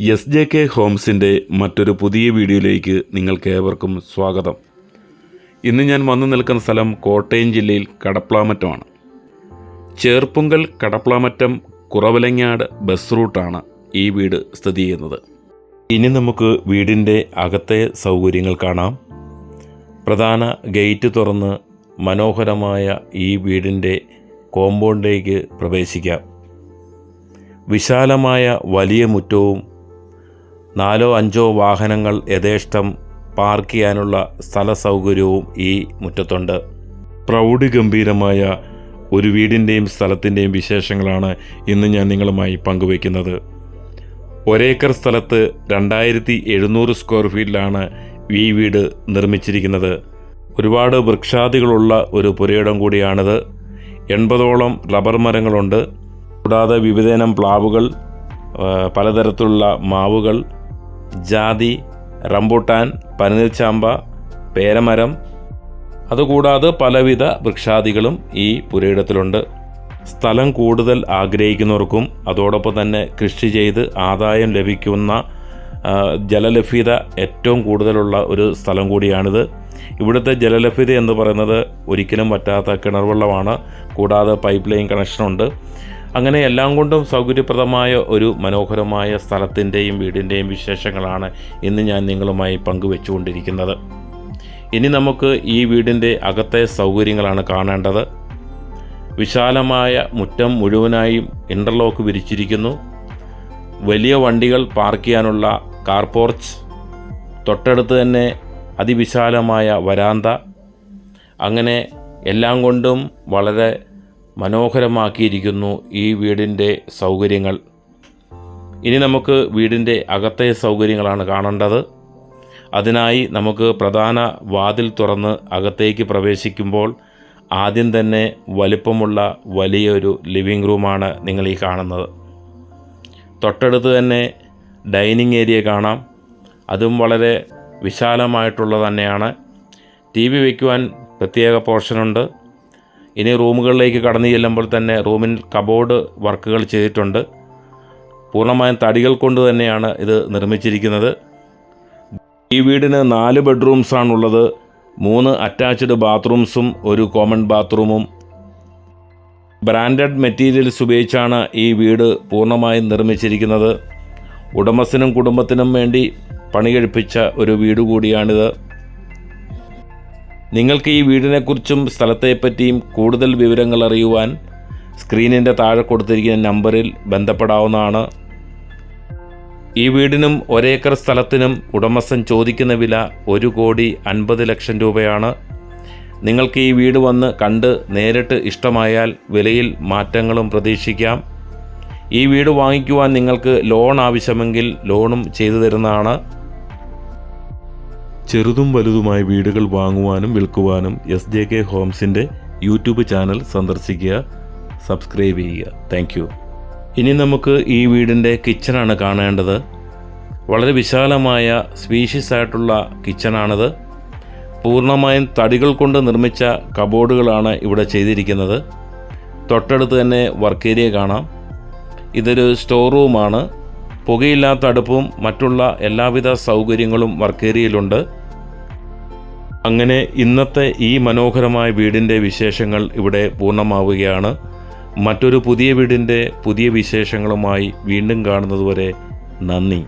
S J K ഹോംസിന്റെ മറ്റൊരു പുതിയ വീഡിയോയിലേക്ക് നിങ്ങൾക്ക് ഏവർക്കും സ്വാഗതം. ഇന്ന് ഞാൻ വന്നു നിൽക്കുന്ന സ്ഥലം കോട്ടയം ജില്ലയിൽ കടപ്ലാമറ്റമാണ്. ചേർപ്പുങ്കൽ കടപ്ലാമറ്റം കുറവലങ്ങാട് ബസ് റൂട്ടാണ് ഈ വീട് സ്ഥിതി ചെയ്യുന്നത്. ഇനി നമുക്ക് വീടിന്റെ അകത്തെ സൗകര്യങ്ങൾ കാണാം. പ്രധാന ഗേറ്റ് തുറന്ന് മനോഹരമായ ഈ വീടിന്റെ കോമ്പൗണ്ടിലേക്ക് പ്രവേശിക്കാം. വിശാലമായ വലിയ മുറ്റവും നാലോ അഞ്ചോ വാഹനങ്ങൾ യഥേഷ്ടം പാർക്ക് ചെയ്യാനുള്ള സ്ഥല സൗകര്യവും ഈ മുറ്റത്തുണ്ട്. പ്രൗഢിഗംഭീരമായ ഒരു വീടിന്റെയും സ്ഥലത്തിന്റെയും വിശേഷങ്ങളാണ് ഇന്ന് ഞാൻ നിങ്ങളുമായി പങ്കുവയ്ക്കുന്നത്. ഒരേക്കർ സ്ഥലത്ത് രണ്ടായിരത്തി എഴുന്നൂറ് സ്ക്വയർ ഫീറ്റിലാണ് ഈ വീട് നിർമ്മിച്ചിരിക്കുന്നത്. ഒരുപാട് വൃക്ഷാദികളുള്ള ഒരു പുരയിടം കൂടിയാണിത്. എൺപതോളം റബ്ബർ മരങ്ങളുണ്ട്. കൂടാതെ വിവിധയിനം പ്ലാവുകൾ പലതരത്തിലുള്ള മാവുകൾ ജാതി റംബൂട്ടാൻ പനിനീർച്ചാമ്പ പേരമരം അതുകൂടാതെ പലവിധ വൃക്ഷാദികളും ഈ പുരയിടത്തിലുണ്ട്. സ്ഥലം കൂടുതൽ ആഗ്രഹിക്കുന്നവർക്കും അതോടൊപ്പം തന്നെ കൃഷി ചെയ്ത് ആദായം ലഭിക്കുന്ന ജലലഭ്യത ഏറ്റവും കൂടുതലുള്ള ഒരു സ്ഥലം കൂടിയാണിത്. ഇവിടുത്തെ ജലലഭ്യത എന്ന് പറയുന്നത് ഒരിക്കലും പറ്റാത്ത കിണർ വെള്ളമാണ് കൂടാതെ പൈപ്പ് ലൈൻ കണക്ഷനുണ്ട്. അങ്ങനെ എല്ലാം കൊണ്ടും സൗകര്യപ്രദമായ ഒരു മനോഹരമായ സ്ഥലത്തിന്റെയും വീടിന്റെയും വിശേഷങ്ങളാണ് ഇന്ന് ഞാൻ നിങ്ങളുമായി പങ്കുവെച്ചുകൊണ്ടിരിക്കുന്നത്. ഇനി നമുക്ക് ഈ വീടിന്റെ അകത്തെ സൗകര്യങ്ങളാണ് കാണേണ്ടത്. വിശാലമായ മുറ്റം മുഴുവനായും ഇന്റർലോക്ക് വിരിച്ചിരിക്കുന്നു. വലിയ വണ്ടികൾ പാർക്ക് ചെയ്യാനുള്ള കാർപോർച്ച് തൊട്ടടുത്ത് തന്നെ അതിവിശാലമായ വരാന്ത. അങ്ങനെ എല്ലാം കൊണ്ടും വളരെ മനോഹരമാക്കിയിരിക്കുന്നു ഈ വീടിന്റെ സൗകര്യങ്ങൾ. ഇനി നമുക്ക് വീടിന്റെ അകത്തെ സൗകര്യങ്ങളാണ് കാണേണ്ടത്. അതിനായി നമുക്ക് പ്രധാന വാതിൽ തുറന്ന് അകത്തേക്ക് പ്രവേശിക്കുമ്പോൾ ആദ്യം തന്നെ വലിപ്പമുള്ള വലിയൊരു ലിവിംഗ് റൂമാണ് നിങ്ങൾ ഈ കാണുന്നത്. തൊട്ടടുത്ത് തന്നെ ഡൈനിങ് ഏരിയ കാണാം. അതും വളരെ വിശാലമായിട്ടുള്ളത് തന്നെയാണ്. ടി വി വയ്ക്കുവാൻ പ്രത്യേക പോർഷനുണ്ട്. ഇനി റൂമുകളിലേക്ക് കടന്നു ചെല്ലുമ്പോൾ തന്നെ റൂമിൽ കബോർഡ് വർക്കുകൾ ചെയ്തിട്ടുണ്ട്. പൂർണമായും തടികൾ കൊണ്ട് തന്നെയാണ് ഇത് നിർമ്മിച്ചിരിക്കുന്നത്. ഈ വീടിന് നാല് ബെഡ്റൂംസാണുള്ളത് മൂന്ന് അറ്റാച്ച്ഡ് ബാത്റൂംസും ഒരു കോമൺ ബാത്റൂമും. ബ്രാൻഡഡ് മെറ്റീരിയൽസ് ഉപയോഗിച്ചാണ് ഈ വീട് പൂർണമായും നിർമ്മിച്ചിരിക്കുന്നത്. ഉടമസ്ഥനും കുടുംബത്തിനും വേണ്ടി പണി കഴിപ്പിച്ച ഒരു വീട് കൂടിയാണിത്. നിങ്ങൾക്ക് ഈ വീടിനെക്കുറിച്ചും സ്ഥലത്തെപ്പറ്റിയും കൂടുതൽ വിവരങ്ങൾ അറിയുവാൻ സ്ക്രീനിന്റെ താഴെ കൊടുത്തിരിക്കുന്ന നമ്പറിൽ ബന്ധപ്പെടാവുന്നതാണ്. ഈ വീടിനും ഒരേക്കർ സ്ഥലത്തിനും ഉടമസ്ഥൻ ചോദിക്കുന്ന വില ഒരു കോടി അൻപത് ലക്ഷം രൂപയാണ്. നിങ്ങൾക്ക് ഈ വീട് വന്ന് കണ്ട് നേരിട്ട് ഇഷ്ടമായാൽ വിലയിൽ മാറ്റങ്ങളും പ്രതീക്ഷിക്കാം. ഈ വീട് വാങ്ങിക്കുവാൻ നിങ്ങൾക്ക് ലോൺ ആവശ്യമെങ്കിൽ ലോണും ചെയ്തു തരുന്നതാണ്. ചെറുതും വലുതുമായ വീടുകൾ വാങ്ങുവാനും വിൽക്കുവാനും എസ് ജെ കെ ഹോംസിന്റെ യൂട്യൂബ് ചാനൽ സന്ദർശിക്കുക സബ്സ്ക്രൈബ് ചെയ്യുക. താങ്ക് ഇനി നമുക്ക് ഈ വീടിന്റെ കിച്ചണാണ് കാണേണ്ടത്. വളരെ വിശാലമായ സ്പീഷ്യസ് ആയിട്ടുള്ള കിച്ചണാണിത്. പൂർണമായും തടികൾ കൊണ്ട് നിർമ്മിച്ച കബോർഡുകളാണ് ഇവിടെ ചെയ്തിരിക്കുന്നത്. തൊട്ടടുത്ത് തന്നെ വർക്ക് ഏരിയ കാണാം. ഇതൊരു സ്റ്റോർ റൂമാണ് പുകയില്ലാത്ത അടുപ്പും മറ്റുള്ള എല്ലാവിധ സൗകര്യങ്ങളും വർക്ക് ഏരിയയിലുണ്ട്. അങ്ങനെ ഇന്നത്തെ ഈ മനോഹരമായ വീടിന്റെ വിശേഷങ്ങൾ ഇവിടെ പൂർണമാവുകയാണ്. മറ്റൊരു പുതിയ വീടിന്റെ പുതിയ വിശേഷങ്ങളുമായി വീണ്ടും കാണുന്നതുവരെ നന്ദി.